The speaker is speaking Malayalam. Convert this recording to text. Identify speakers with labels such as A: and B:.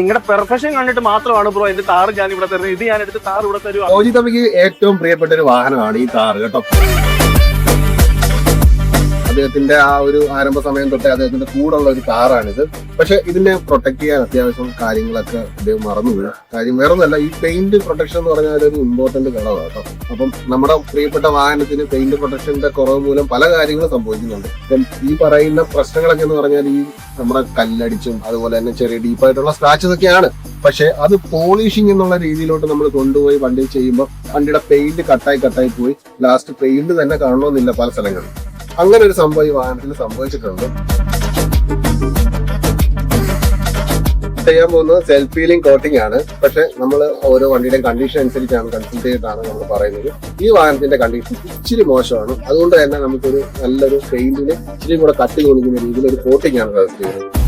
A: നിങ്ങളുടെ പെർഫെക്ഷൻ കണ്ടിട്ട് മാത്രമാണ് ബ്രോ എന്റെ കാർ ഞാൻ ഇവിടെ തരുന്നത്. ഇത് ഞാൻ എടുത്ത് കാർ ഇവിടെ തരുവാ.
B: ഓജി തമ്മിക്ക് ഏറ്റവും പ്രിയപ്പെട്ട ഒരു വാഹനമാണ് ഈ കാർ കേട്ടോ. അദ്ദേഹത്തിന്റെ ആ ഒരു ആരംഭ സമയം തൊട്ടേ അദ്ദേഹത്തിന്റെ കൂടെയുള്ള ഒരു കാറാണിത്. പക്ഷെ ഇതിനെ പ്രൊട്ടക്ട് ചെയ്യാൻ അത്യാവശ്യം കാര്യങ്ങളൊക്കെ അദ്ദേഹം മറന്നുപോയി. കാര്യം വേറെ ഒന്നല്ല ഈ പെയിന്റ് പ്രൊട്ടക്ഷൻ എന്ന് പറഞ്ഞാൽ ഒരു ഇമ്പോർട്ടന്റ് ഘടകമാണ് കേട്ടോ. അപ്പം നമ്മുടെ പ്രിയപ്പെട്ട വാഹനത്തിന് പെയിന്റ് പ്രൊട്ടക്ഷന്റെ കുറവ് മൂലം പല കാര്യങ്ങളും സംഭവിക്കുന്നുണ്ട്. ഈ പറയുന്ന പ്രശ്നങ്ങളൊക്കെ എന്ന് പറഞ്ഞാൽ ഈ നമ്മുടെ കല്ലടിച്ചും അതുപോലെ തന്നെ ചെറിയ ഡീപ്പായിട്ടുള്ള സ്ക്രാച്ചസ് ഒക്കെയാണ്. പക്ഷെ അത് പോളിഷിംഗ് എന്നുള്ള രീതിയിലോട്ട് നമ്മൾ കൊണ്ടുപോയി വണ്ടി ചെയ്യുമ്പോൾ വണ്ടിയുടെ പെയിന്റ് കട്ടായി കട്ടായി പോയി. ലാസ്റ്റ് പെയിന്റ് തന്നെ കാണണമെന്നില്ല പല സ്ഥലങ്ങളിലും. അങ്ങനെ ഒരു സംഭവം ഈ വാഹനത്തിൽ സംഭവിച്ചിട്ടുണ്ട്. ചെയ്യാൻ പോകുന്നത് സെൽഫ് ഫീലിംഗ് കോട്ടിംഗ് ആണ്. പക്ഷെ നമ്മൾ ഓരോ വണ്ടിയുടെയും കണ്ടീഷൻ അനുസരിച്ചാണ് കൺസൾട്ട് ചെയ്തിട്ടാണ് നമ്മൾ പറയുന്നത്. ഈ വാഹനത്തിന്റെ കണ്ടീഷൻ ഇച്ചിരി മോശമാണ്. അതുകൊണ്ട് തന്നെ നമുക്കൊരു നല്ലൊരു പെയിന്റിന് ഇച്ചിരി കൂടെ കട്ടി തോന്നിക്കുന്ന രീതിയിൽ ഒരു കോട്ടിംഗ് ആണ് സജസ്റ്റ് ചെയ്യുന്നത്.